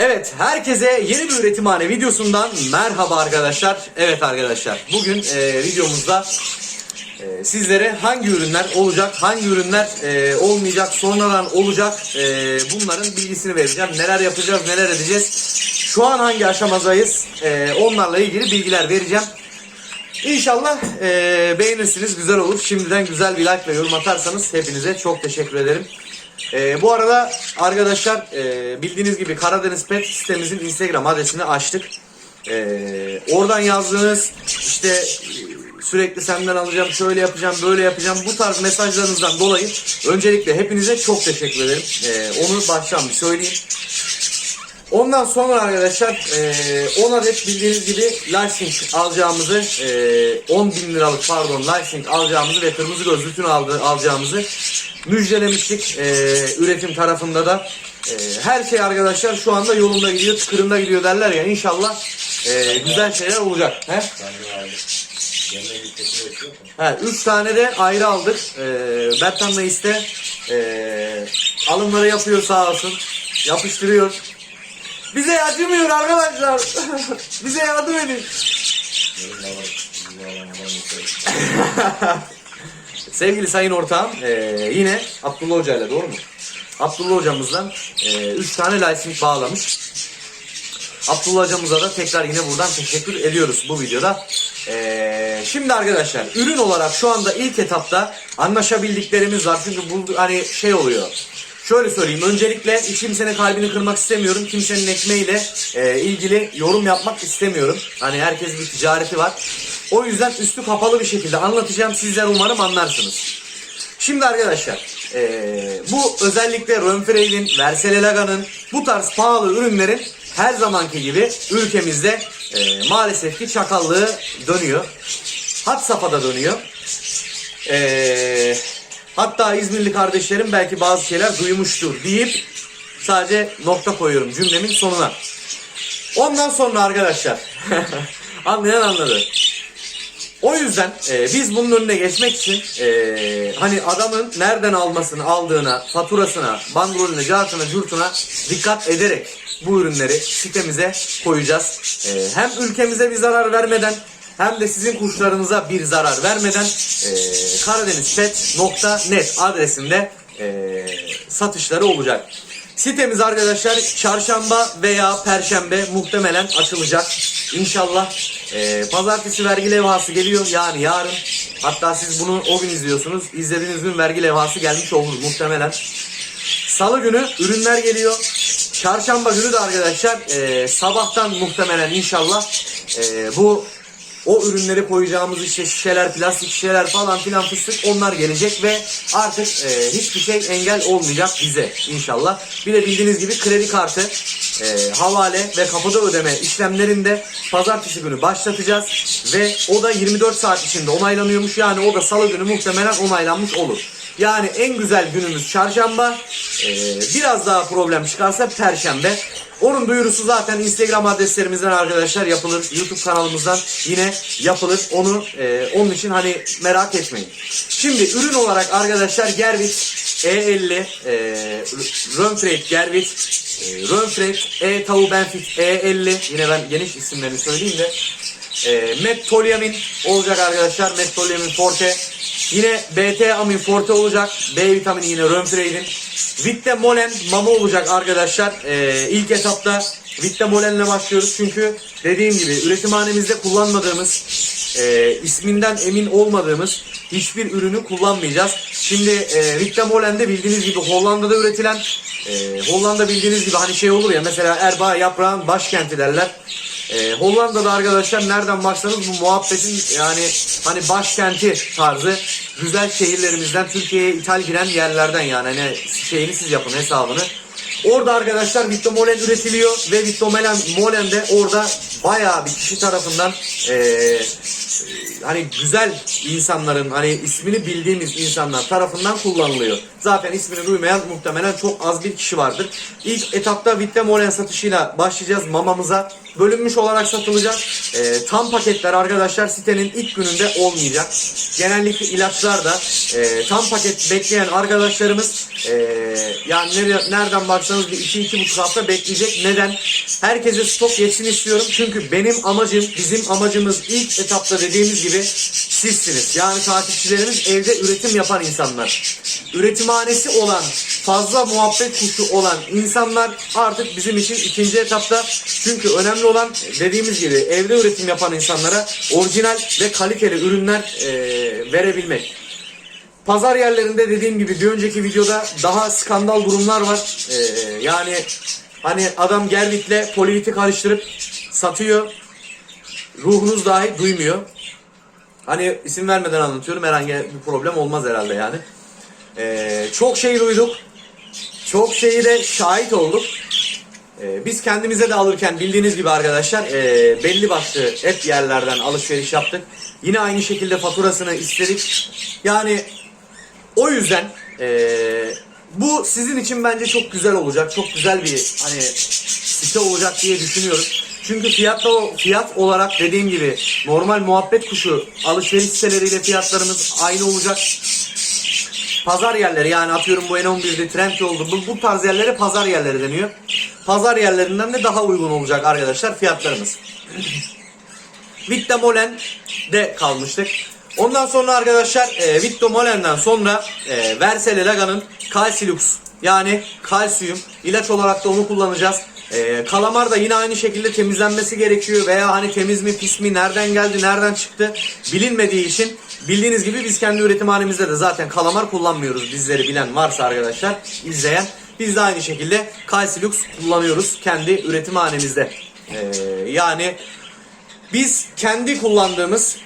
Evet, herkese yeni bir üretimhane videosundan merhaba arkadaşlar. Evet arkadaşlar, bugün e, videomuzda e, sizlere hangi ürünler olacak, hangi ürünler e, olmayacak, sonradan olacak e, bunların bilgisini vereceğim. Neler yapacağız, neler edeceğiz. Şu an hangi aşamadayız, e, onlarla ilgili bilgiler vereceğim. İnşallah e, beğenirsiniz, güzel olur. Şimdiden güzel bir like ve yorum atarsanız hepinize çok teşekkür ederim. E, bu arada arkadaşlar e, bildiğiniz gibi Karadeniz Pet sitemizin Instagram adresini açtık. E, oradan yazdığınız işte sürekli senden alacağım, şöyle yapacağım, böyle yapacağım bu tarz mesajlarınızdan dolayı öncelikle hepinize çok teşekkür ederim. E, onu baştan bir söyleyeyim. Ondan sonra arkadaşlar e, 10 adet bildiğiniz gibi licensing alacağımızı e, 10 bin liralık pardon licensing alacağımızı ve kırmızı göz bütün aldı, alacağımızı müjdelemiştik e, üretim tarafında da. E, her şey arkadaşlar şu anda yolunda gidiyor, tıkırında gidiyor derler ya inşallah e, güzel şeyler olacak. He? He, üç tane de ayrı aldık. E, Bertan Reis de e, alımları yapıyor sağ olsun. Yapıştırıyor. Bize acımıyor arkadaşlar. Bize yardım edin. Sevgili sayın ortağım eee, yine Abdullah Hoca ile doğru mu? Abdullah hocamızdan 3 tane licensing bağlamış. Abdullah hocamıza da tekrar yine buradan teşekkür ediyoruz bu videoda. Eee, şimdi arkadaşlar ürün olarak şu anda ilk etapta anlaşabildiklerimiz var. Çünkü bu hani şey oluyor. Şöyle söyleyeyim. Öncelikle hiç kimsenin kalbini kırmak istemiyorum. Kimsenin ekmeğiyle e, ilgili yorum yapmak istemiyorum. Hani herkes bir ticareti var. O yüzden üstü kapalı bir şekilde anlatacağım. Sizler umarım anlarsınız. Şimdi arkadaşlar e, bu özellikle Rönfreil'in, Verselelaga'nın bu tarz pahalı ürünlerin her zamanki gibi ülkemizde e, maalesef ki çakallığı dönüyor. Hat safhada dönüyor. Eee Hatta İzmirli kardeşlerim belki bazı şeyler duymuştur deyip sadece nokta koyuyorum cümlemin sonuna. Ondan sonra arkadaşlar anlayan anladı. O yüzden e, biz bunun önüne geçmek için e, hani adamın nereden almasını aldığına, faturasına, bandrolüne, cartına, curtuna dikkat ederek bu ürünleri sitemize koyacağız. E, hem ülkemize bir zarar vermeden hem de sizin kuşlarınıza bir zarar vermeden e, karadenizpet.net adresinde e, satışları olacak. Sitemiz arkadaşlar çarşamba veya perşembe muhtemelen açılacak. İnşallah e, pazartesi vergi levhası geliyor yani yarın. Hatta siz bunu o gün izliyorsunuz. İzlediğiniz gün vergi levhası gelmiş olur muhtemelen. Salı günü ürünler geliyor. Çarşamba günü de arkadaşlar e, sabahtan muhtemelen inşallah e, bu o ürünleri koyacağımız işte şişeler, plastik şişeler falan filan fıstık onlar gelecek ve artık e, hiçbir şey engel olmayacak bize inşallah. Bir de bildiğiniz gibi kredi kartı, e, havale ve kapıda ödeme işlemlerinde pazartesi günü başlatacağız ve o da 24 saat içinde onaylanıyormuş yani o da salı günü muhtemelen onaylanmış olur. Yani en güzel günümüz çarşamba, e, biraz daha problem çıkarsa perşembe. Onun duyurusu zaten Instagram adreslerimizden arkadaşlar yapılır. YouTube kanalımızdan yine yapılır. Onu e, onun için hani merak etmeyin. Şimdi ürün olarak arkadaşlar Gervit E50 e, Rönfreit Gervit e, Rönfreit E Tavu Benfit E50 yine ben geniş isimlerini söyleyeyim de e, Mettolyamin olacak arkadaşlar. Mettolyamin Forte. Yine BT Amin Forte olacak. B vitamini yine Rönfreit'in. Vitte Molen mama olacak arkadaşlar. Ee, ilk etapta Vitte Molen'le başlıyoruz. Çünkü dediğim gibi üretimhanemizde kullanmadığımız, e, isminden emin olmadığımız hiçbir ürünü kullanmayacağız. Şimdi e, Vitte Molen'de bildiğiniz gibi Hollanda'da üretilen, e, Hollanda bildiğiniz gibi hani şey olur ya mesela Erbaa yaprağın başkenti derler. Ee, Hollanda'da arkadaşlar nereden baksanız bu muhabbetin yani hani başkenti tarzı güzel şehirlerimizden Türkiye'ye ithal giren yerlerden yani hani şeyini siz yapın hesabını. Orada arkadaşlar Vitto Molen üretiliyor ve Vitto Molen, de orada bayağı bir kişi tarafından ee, hani güzel insanların hani ismini bildiğimiz insanlar tarafından kullanılıyor. Zaten ismini duymayan muhtemelen çok az bir kişi vardır. İlk etapta Vitte Molen satışıyla başlayacağız mamamıza. Bölünmüş olarak satılacak. E, tam paketler arkadaşlar sitenin ilk gününde olmayacak. Genellikle ilaçlar da e, tam paket bekleyen arkadaşlarımız e, yani nere- nereden baksanız bir 2-2,5 hafta bekleyecek. Neden? Herkese stok yetsin istiyorum. Çünkü benim amacım, bizim amacımız ilk etapta dediğimiz gibi sizsiniz. Yani takipçilerimiz evde üretim yapan insanlar. Üretimhanesi olan, fazla muhabbet kuşu olan insanlar artık bizim için ikinci etapta. Çünkü önemli olan dediğimiz gibi evde üretim yapan insanlara orijinal ve kaliteli ürünler eee, verebilmek. Pazar yerlerinde dediğim gibi bir önceki videoda daha skandal durumlar var. Ee, yani hani adam Gervik'le poliviti karıştırıp satıyor. Ruhunuz dahi duymuyor. Hani isim vermeden anlatıyorum. Herhangi bir problem olmaz herhalde yani. Ee, çok şey duyduk. Çok şeyi de şahit olduk. Ee, biz kendimize de alırken bildiğiniz gibi arkadaşlar ee, belli başlı et yerlerden alışveriş yaptık. Yine aynı şekilde faturasını istedik. Yani o yüzden eee, bu sizin için bence çok güzel olacak. Çok güzel bir hani site olacak diye düşünüyorum. Çünkü fiyatta fiyat olarak dediğim gibi normal muhabbet kuşu alışveriş siteleriyle fiyatlarımız aynı olacak. Pazar yerleri yani atıyorum bu N11'de trend oldu. Bu, bu tarz yerlere pazar yerleri deniyor. Pazar yerlerinden de daha uygun olacak arkadaşlar fiyatlarımız. Victor Molen'de kalmıştık. Ondan sonra arkadaşlar e, Victor Molen'den sonra e, Versele Laga'nın Calsilux yani kalsiyum ilaç olarak da onu kullanacağız. E, kalamar da yine aynı şekilde temizlenmesi gerekiyor veya hani temiz mi pis mi nereden geldi nereden çıktı bilinmediği için bildiğiniz gibi biz kendi üretimhanemizde de zaten kalamar kullanmıyoruz bizleri bilen varsa arkadaşlar izleyen biz de aynı şekilde Calsilux kullanıyoruz kendi üretimhanemizde. E, yani biz kendi kullandığımız,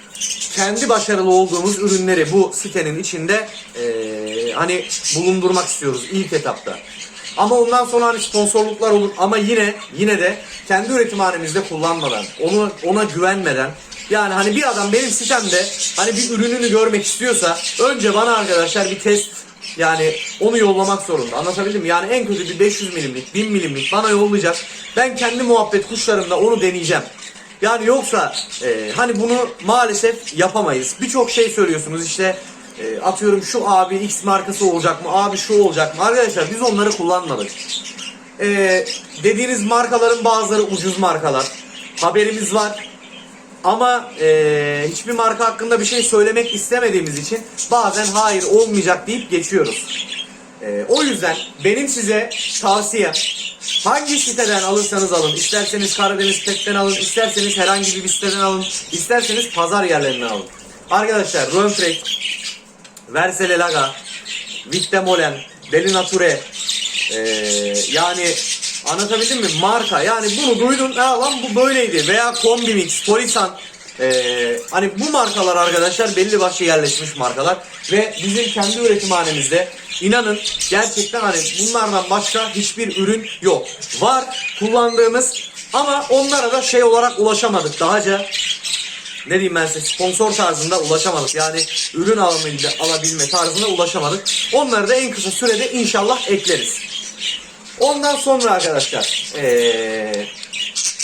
kendi başarılı olduğumuz ürünleri bu sitenin içinde eee, hani bulundurmak istiyoruz ilk etapta. Ama ondan sonra hani sponsorluklar olur ama yine yine de kendi üretimhanemizde kullanmadan, onu ona güvenmeden yani hani bir adam benim sitemde hani bir ürününü görmek istiyorsa önce bana arkadaşlar bir test yani onu yollamak zorunda. Anlatabildim mi? Yani en kötü bir 500 milimlik, 1000 milimlik bana yollayacak. Ben kendi muhabbet kuşlarımda onu deneyeceğim. Yani yoksa e, hani bunu maalesef yapamayız. Birçok şey söylüyorsunuz işte e, atıyorum şu abi X markası olacak mı? Abi şu olacak mı? Arkadaşlar biz onları kullanmadık. E, dediğiniz markaların bazıları ucuz markalar. Haberimiz var. Ama e, hiçbir marka hakkında bir şey söylemek istemediğimiz için bazen hayır olmayacak deyip geçiyoruz. E, o yüzden benim size tavsiyem hangi siteden alırsanız alın, isterseniz Karadeniz Pet'ten alın, isterseniz herhangi bir siteden alın, isterseniz pazar yerlerinden alın. Arkadaşlar Rönfrey, Versele Laga, Victe Molen, Deli e, yani anlatabildim mi? Marka yani bunu duydun ha lan bu böyleydi veya Kombi Mix, Polisan ee, hani bu markalar arkadaşlar belli başlı yerleşmiş markalar ve bizim kendi üretimhanemizde inanın gerçekten hani bunlardan başka hiçbir ürün yok. Var kullandığımız ama onlara da şey olarak ulaşamadık dahaca ne diyeyim ben size sponsor tarzında ulaşamadık. Yani ürün alabilme, alabilme tarzına ulaşamadık. Onları da en kısa sürede inşallah ekleriz. Ondan sonra arkadaşlar ee,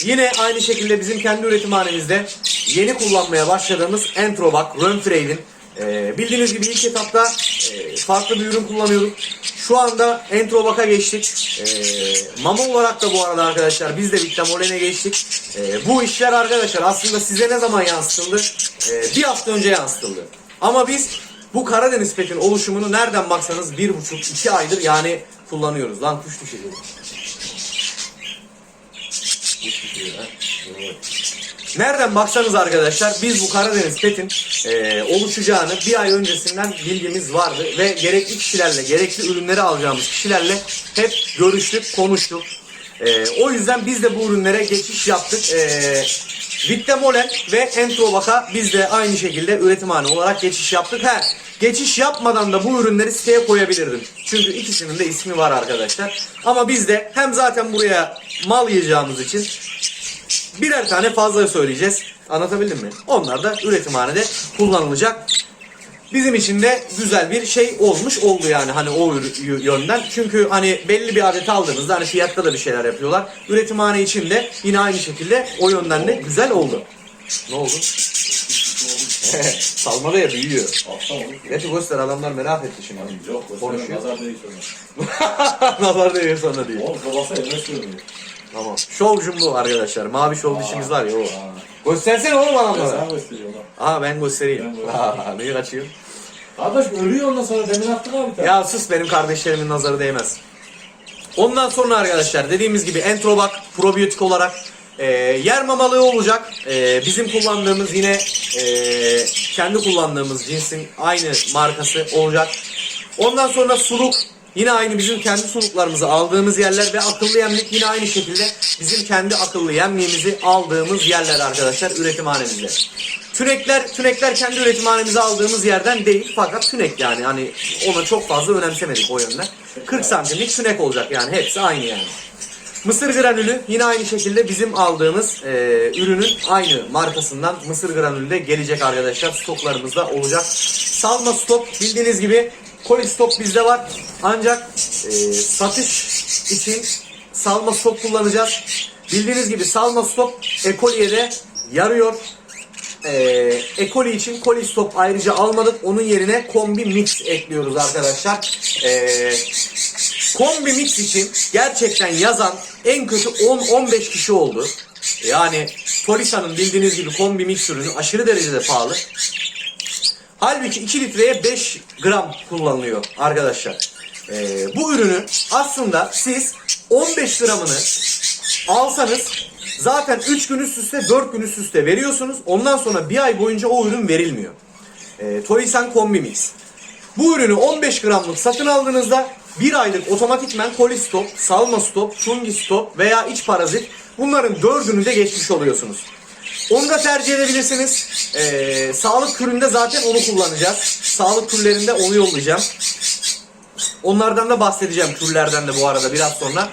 yine aynı şekilde bizim kendi üretimhanemizde yeni kullanmaya başladığımız Entrovac Rönfreid'in ee, bildiğiniz gibi ilk etapta ee, farklı bir ürün kullanıyorduk. Şu anda Entrovac'a geçtik. Ee, mama olarak da bu arada arkadaşlar biz de Victamolen'e geçtik. Ee, bu işler arkadaşlar aslında size ne zaman yansıtıldı? Ee, bir hafta önce yansıtıldı. Ama biz bu Karadeniz Pet'in oluşumunu nereden baksanız bir buçuk iki aydır yani kullanıyoruz. Lan kuş düşüyor. Kuş düşüyor ha. Nereden baksanız arkadaşlar biz bu Karadeniz Pet'in e, oluşacağını bir ay öncesinden bilgimiz vardı ve gerekli kişilerle, gerekli ürünleri alacağımız kişilerle hep görüştük, konuştuk. E, o yüzden biz de bu ürünlere geçiş yaptık. E, Victamolen ve Entrovac'a biz de aynı şekilde üretimhane olarak geçiş yaptık. He, geçiş yapmadan da bu ürünleri siteye koyabilirdim. Çünkü ikisinin de ismi var arkadaşlar. Ama biz de hem zaten buraya mal yiyeceğimiz için birer tane fazla söyleyeceğiz. Anlatabildim mi? Onlar da üretimhanede kullanılacak. Bizim için de güzel bir şey olmuş oldu yani hani o yö- yönden. Çünkü hani belli bir adet aldığımızda hani fiyatta da bir şeyler yapıyorlar. Üretimhane için de yine aynı şekilde o yönden de güzel oldu. Ne oldu? Salma da ya büyüyor. Gerçi göster adamlar merak etti şimdi. Yok, Konuşuyor. nazar değil sonra. Nazar değiyor sana diyor. Oğlum babası evine söylüyor. Tamam. Şovcum bu arkadaşlar. Mavi şov dişimiz var ya o. Göstersene oğlum adamlara. lan. Aha ben göstereyim. Aa, neyi kaçıyor? Kardeş ölüyor ondan sonra demin attık abi tane. Ya sus benim kardeşlerimin nazarı değmez. Ondan sonra arkadaşlar dediğimiz gibi Entrobak probiyotik olarak e, yer mamalığı olacak. E, bizim kullandığımız yine e, kendi kullandığımız cinsin aynı markası olacak. Ondan sonra suluk yine aynı bizim kendi suluklarımızı aldığımız yerler ve akıllı yemlik yine aynı şekilde bizim kendi akıllı yemliğimizi aldığımız yerler arkadaşlar üretimhanemizde. Tünekler, tünekler kendi üretimhanemize aldığımız yerden değil fakat tünek yani hani ona çok fazla önemsemedik o yönden. 40 santimlik tünek olacak yani hepsi aynı yani. Mısır granülü yine aynı şekilde bizim aldığımız e, ürünün aynı markasından mısır granülü de gelecek arkadaşlar. Stoklarımızda olacak. Salma stop bildiğiniz gibi koli stop bizde var. Ancak e, satış için salma stop kullanacağız. Bildiğiniz gibi salma stop ekoliye de yarıyor. E, ekoli için koli stop ayrıca almadık. Onun yerine kombi mix ekliyoruz arkadaşlar. E, Kombi Mix için gerçekten yazan en kötü 10-15 kişi oldu. Yani Torisa'nın bildiğiniz gibi kombi mix ürünü aşırı derecede pahalı. Halbuki 2 litreye 5 gram kullanılıyor arkadaşlar. Ee, bu ürünü aslında siz 15 gramını alsanız zaten 3 gün üst üste 4 gün üst veriyorsunuz. Ondan sonra bir ay boyunca o ürün verilmiyor. Ee, Torisan Kombi Mix. Bu ürünü 15 gramlık satın aldığınızda bir aylık otomatikmen koli stop, salma stop, fungi stop veya iç parazit bunların dördünü de geçmiş oluyorsunuz. Onu da tercih edebilirsiniz. Ee, sağlık küründe zaten onu kullanacağız. Sağlık kürlerinde onu yollayacağım. Onlardan da bahsedeceğim türlerden de bu arada biraz sonra.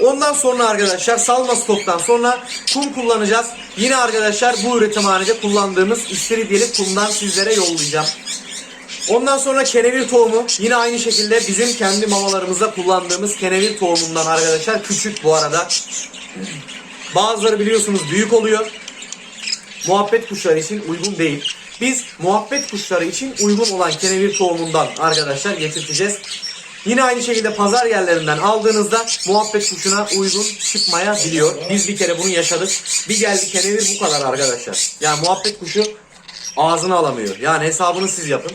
Ondan sonra arkadaşlar salma stoktan sonra kum kullanacağız. Yine arkadaşlar bu üretimhanede kullandığımız istiridyeli kumdan sizlere yollayacağım. Ondan sonra kenevir tohumu yine aynı şekilde bizim kendi mamalarımızda kullandığımız kenevir tohumundan arkadaşlar. Küçük bu arada. Bazıları biliyorsunuz büyük oluyor. Muhabbet kuşları için uygun değil. Biz muhabbet kuşları için uygun olan kenevir tohumundan arkadaşlar getirteceğiz. Yine aynı şekilde pazar yerlerinden aldığınızda muhabbet kuşuna uygun çıkmayabiliyor. Biz bir kere bunu yaşadık. Bir geldi kenevir bu kadar arkadaşlar. Yani muhabbet kuşu ağzını alamıyor. Yani hesabını siz yapın.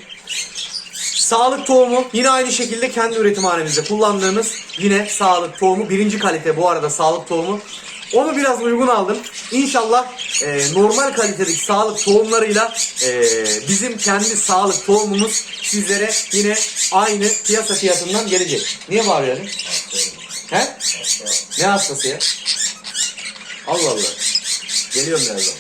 Sağlık tohumu yine aynı şekilde kendi üretimhanemizde kullandığımız yine sağlık tohumu. Birinci kalite bu arada sağlık tohumu. Onu biraz uygun aldım. İnşallah e, normal kalitedeki sağlık tohumlarıyla e, bizim kendi sağlık tohumumuz sizlere yine aynı piyasa fiyatından gelecek. Niye bağırıyorsun? He? Ne hastası ya? Allah Allah. Geliyorum birazdan.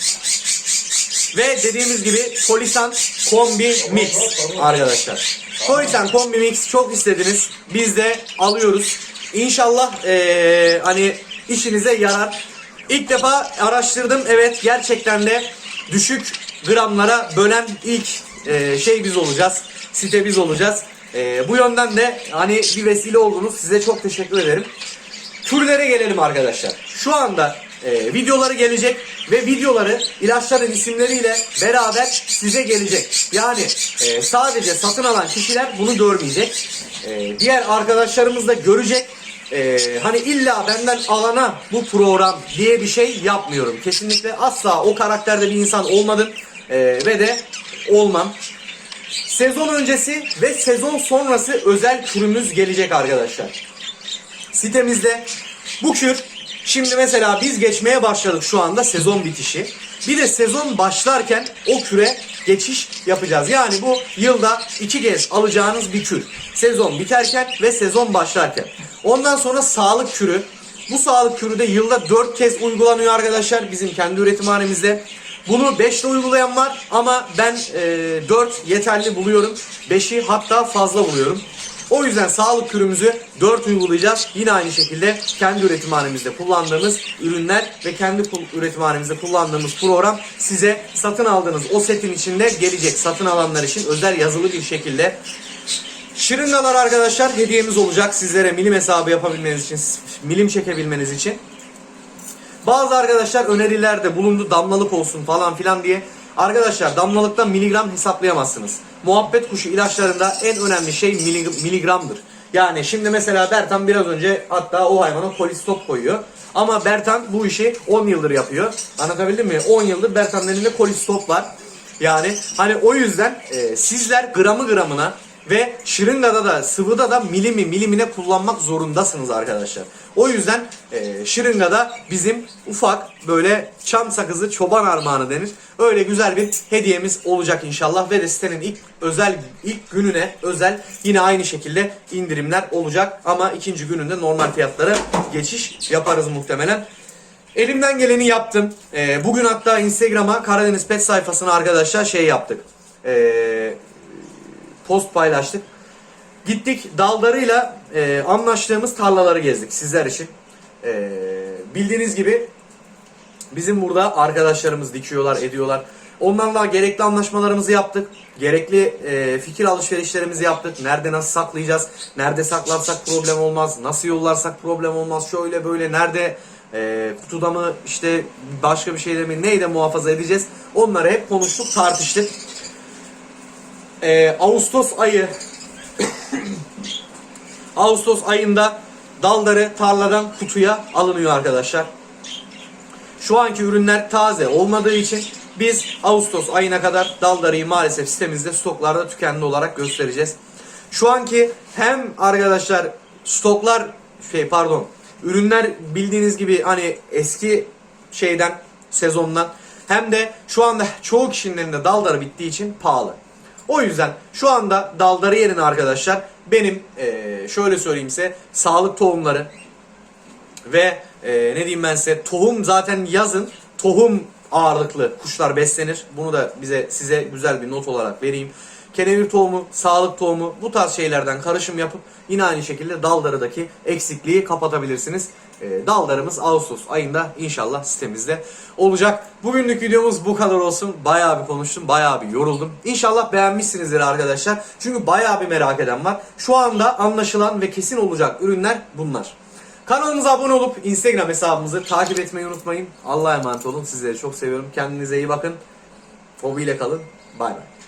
Ve dediğimiz gibi Polisan Kombi Mix arkadaşlar. Polisan Kombi Mix çok istediniz. Biz de alıyoruz. İnşallah eee, hani işinize yarar. İlk defa araştırdım. Evet gerçekten de düşük gramlara bölen ilk eee, şey biz olacağız. Site biz olacağız. Eee, bu yönden de hani bir vesile oldunuz. Size çok teşekkür ederim. Türlere gelelim arkadaşlar. Şu anda e, videoları gelecek ve videoları ilaçların isimleriyle beraber size gelecek. Yani e, sadece satın alan kişiler bunu görmeyecek. E, diğer arkadaşlarımız da görecek. E, hani illa benden alana bu program diye bir şey yapmıyorum. Kesinlikle asla o karakterde bir insan olmadım E, ve de olmam. Sezon öncesi ve sezon sonrası özel kürümüz gelecek arkadaşlar sitemizde bu kür şimdi mesela biz geçmeye başladık şu anda sezon bitişi. Bir de sezon başlarken o küre geçiş yapacağız. Yani bu yılda iki kez alacağınız bir kür. Sezon biterken ve sezon başlarken. Ondan sonra sağlık kürü. Bu sağlık kürü de yılda 4 kez uygulanıyor arkadaşlar bizim kendi üretimhanemizde. Bunu 5 ile uygulayan var ama ben e, 4 yeterli buluyorum. 5'i hatta fazla buluyorum. O yüzden sağlık kürümüzü 4 uygulayacağız. Yine aynı şekilde kendi üretimhanemizde kullandığımız ürünler ve kendi üretimhanemizde kullandığımız program size satın aldığınız o setin içinde gelecek. Satın alanlar için özel yazılı bir şekilde Şırıngalar arkadaşlar hediyemiz olacak sizlere milim hesabı yapabilmeniz için, milim çekebilmeniz için. Bazı arkadaşlar önerilerde bulundu damlalık olsun falan filan diye. Arkadaşlar damlalıkta miligram hesaplayamazsınız. Muhabbet kuşu ilaçlarında en önemli şey milig- miligramdır. Yani şimdi mesela Bertan biraz önce hatta o hayvana polistop koyuyor. Ama Bertan bu işi 10 yıldır yapıyor. Anlatabildim mi? 10 yıldır Bertan'ın elinde polistop var. Yani hani o yüzden e, sizler gramı gramına ve şırıngada da sıvıda da milimi milimine kullanmak zorundasınız arkadaşlar. O yüzden e, şırıngada bizim ufak böyle çam sakızı çoban armağanı denir. Öyle güzel bir hediyemiz olacak inşallah ve de sitenin ilk özel ilk gününe özel yine aynı şekilde indirimler olacak ama ikinci gününde normal fiyatlara geçiş yaparız muhtemelen. Elimden geleni yaptım. Ee, bugün hatta Instagram'a Karadeniz Pet sayfasına arkadaşlar şey yaptık. Ee, post paylaştık. Gittik dallarıyla e, anlaştığımız tarlaları gezdik sizler için. Ee, bildiğiniz gibi bizim burada arkadaşlarımız dikiyorlar, ediyorlar. Onlarla gerekli anlaşmalarımızı yaptık. Gerekli e, fikir alışverişlerimizi yaptık. Nerede nasıl saklayacağız? Nerede saklarsak problem olmaz? Nasıl yollarsak problem olmaz? Şöyle böyle nerede e, kutuda mı işte başka bir şeyde mi neyle muhafaza edeceğiz? Onları hep konuştuk, tartıştık. E, Ağustos ayı Ağustos ayında dalları tarladan kutuya alınıyor arkadaşlar. Şu anki ürünler taze olmadığı için biz Ağustos ayına kadar daldarıyı maalesef sitemizde stoklarda tükenli olarak göstereceğiz. Şu anki hem arkadaşlar stoklar şey pardon ürünler bildiğiniz gibi hani eski şeyden sezondan hem de şu anda çoğu kişinin elinde daldarı bittiği için pahalı. O yüzden şu anda daldarı yerine arkadaşlar benim eee, şöyle söyleyeyim size sağlık tohumları ve e, ne diyeyim ben size tohum zaten yazın tohum ağırlıklı kuşlar beslenir. Bunu da bize size güzel bir not olarak vereyim. Kenevir tohumu, sağlık tohumu bu tarz şeylerden karışım yapıp yine aynı şekilde daldarıdaki eksikliği kapatabilirsiniz. E, daldarımız Ağustos ayında inşallah sitemizde olacak. Bugünlük videomuz bu kadar olsun. Bayağı bir konuştum, bayağı bir yoruldum. İnşallah beğenmişsinizdir arkadaşlar. Çünkü bayağı bir merak eden var. Şu anda anlaşılan ve kesin olacak ürünler bunlar. Kanalımıza abone olup Instagram hesabımızı takip etmeyi unutmayın. Allah'a emanet olun. Sizleri çok seviyorum. Kendinize iyi bakın. Fobiyle kalın. Bay bay.